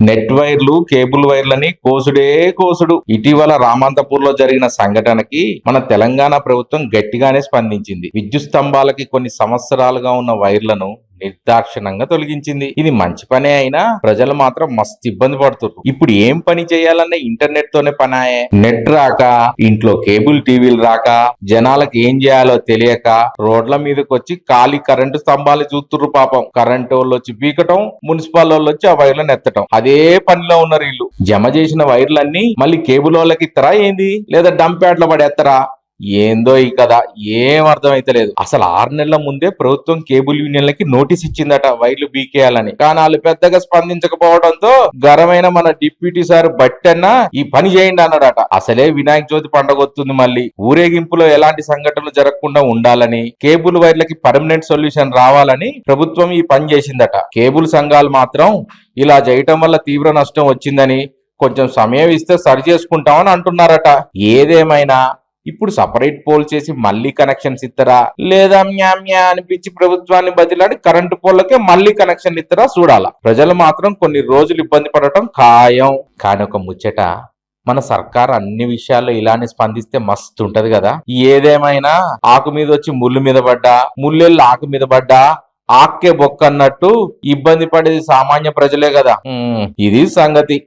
Net వైర్లు cable వైర్లని కోసుడే కోసుడు. ఇటీవల రామంతపూర్లో జరిగిన సంఘటనకి మన తెలంగాణ ప్రభుత్వం గట్టిగానే స్పందించింది. విద్యుత్ స్తంభాలకి కొన్ని సంవత్సరాలుగా ఉన్న వైర్లను నిర్దాక్షిణంగా తొలగించింది. ఇది మంచి పనే అయినా ప్రజలు మాత్రం మస్తు ఇబ్బంది పడుతున్నారు ఇప్పుడు ఏం పని చేయాలన్నా ఇంటర్నెట్ తోనే పనాయే. నెట్ రాక ఇంట్లో కేబుల్ టీవీలు రాక జనాలకు ఏం చేయాలో తెలియక రోడ్ల మీదకి వచ్చి ఖాళీ కరెంటు స్తంభాలు చూస్తున్నారు పాపం. కరెంటు వాళ్ళు వచ్చి పీకటం మున్సిపల్ వాళ్ళు వచ్చి ఆ వైర్లను ఎత్తటం. అదే పనిలో ఉన్నారు వీళ్ళు జమ చేసిన వైర్లన్నీ మళ్ళీ కేబుల్ వాళ్ళకి ఇస్తారా ఏంది? లేదా డంప్ యార్డ్లో పడేస్తారా ఏందో ఈ కదా ఏం అర్థమైతలేదు. అసలు ఆరు నెలల ముందే ప్రభుత్వం కేబుల్ యూనియన్లకి నోటీస్ ఇచ్చిందట వైర్లు బీకేయాలని. కానీ వాళ్ళు పెద్దగా స్పందించకపోవడంతో గరమైన మన డిప్యూటీ సార్ బట్టన్న ఈ పని చేయండి అన్నాడట. అసలే వినాయక చవితి పండగ వస్తుంది మళ్ళీ. ఊరేగింపులో ఎలాంటి సంఘటనలు జరగకుండా ఉండాలని కేబుల్ వైర్లకి పర్మనెంట్ సొల్యూషన్ రావాలని ప్రభుత్వం ఈ పని చేసిందట. కేబుల్ సంఘాలు మాత్రం ఇలా చేయటం వల్ల తీవ్ర నష్టం వచ్చిందని కొంచెం సమయం ఇస్తే సరి చేసుకుంటామని అంటున్నారట. ఏదేమైనా ఇప్పుడు సపరేట్ పోల్ చేసి మళ్ళీ కనెక్షన్స్ ఇస్తారా లేదా మ్యా మ్యా అనిపించి ప్రభుత్వాన్ని బదిలాడి కరెంటు పోల్లకే మళ్ళీ కనెక్షన్ ఇస్తారా చూడాలా. ప్రజలు మాత్రం కొన్ని రోజులు ఇబ్బంది పడటం ఖాయం. కానీ ఒక ముచ్చట మన సర్కార్ అన్ని విషయాల్లో ఇలానే స్పందిస్తే మస్తు ఉంటది కదా. ఏదేమైనా ఆకు మీద వచ్చి ముళ్ళు మీద పడ్డా? ముళ్ళెళ్ళు ఆకు మీద పడ్డా? ఆక్కే బొక్క అన్నట్టు ఇబ్బంది పడేది సామాన్య ప్రజలే కదా. ఇది సంగతి.